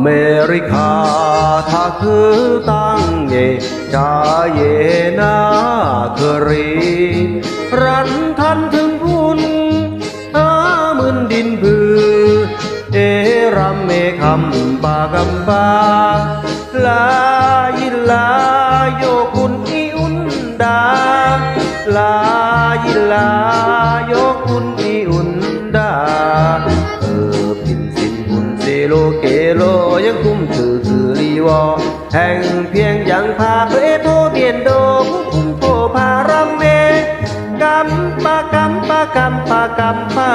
เมริกาถ้าคือตั้งเยจาเยนาคอรี รันทันถึงพุ่นหามืนดินบือ เอรัมเมคำปากำปาลายิลาโยกุนอีอุนดา ลายิลาโยกุนอีอุนดา เออพินสินหุนเซโลเกโล ยังคุ้มถือคือลีวอแห่งเพียงยังพาเอโทเดียนโดผู้คุมโพพารัมเมกัมปะกัมปะกัมปะกัมปะ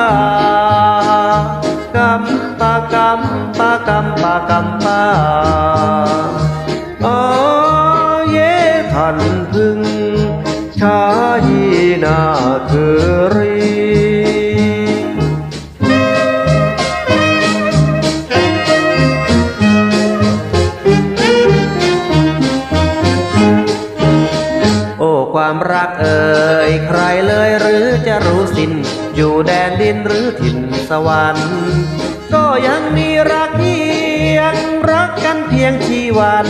กัมปะกัมปะกัมปะกัมปะอ๋อเย่ทันพึงชายนาคือ ความรักเอ่ยใครเลยหรือจะรู้สิ้นอยู่แดนดินหรือถิ่นสวรรค์ ก็ยังมีรักเพียงรักกันเพียงชีวัน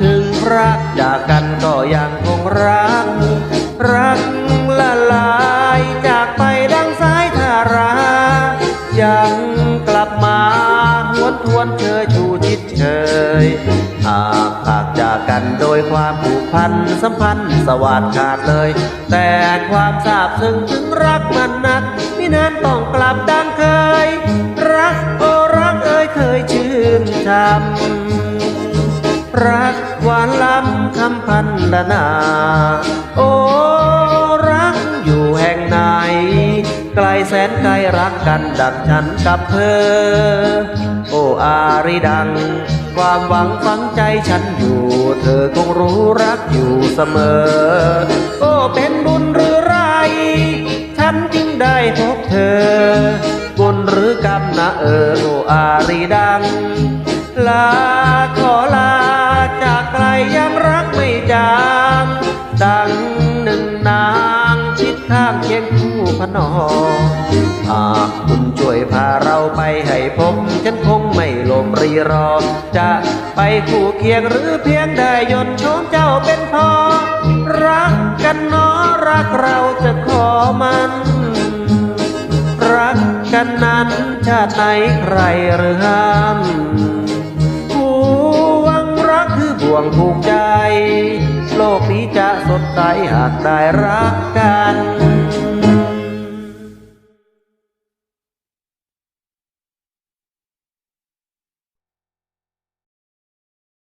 ถึงรักจากกันก็ยังคงรัก รักละลายจากไปดังสายทารา ยังกลับมาหวนทวนเชยชูชิดเชยหากหากจา กันโดยความผูกพันสัมพันธ์สวาดขาดเลย แต่ความทราบซึ้งถึงรักมันนักมินานต้องกลับดังเคย รักโอรักเอ่ยเคยชื่นชำรักหวานล้ำคำพันละนาโอ้ ไกลแสนไกลรักกันดังฉันกับเธอ โอ้อาริดัง ความหวังฝังใจฉันอยู่ เธอคงรู้รักอยู่เสมอ โอ้เป็นบุญหรือไร ฉันจึงได้พบเธอ บุญหรือกรรมนะเออโอ้อาริดัง ลาขอลาจากไกลยังรักไม่จางดังหนึ่งนางชิดข้างเคียง พนอหากคุณช่วยพาเราไปให้พบฉันคงไม่ลมรีรอ จะไปคู่เคียงหรือเพียงได้ยนต์ชมเจ้าเป็นพอ รักกันเนอรักเราจะขอมัน รักกันนั้นชาติไหนใครหรือห้ามห่วงรักคือบ่วงผูกใจ โลกนี้จะสดใสหากได้รักกัน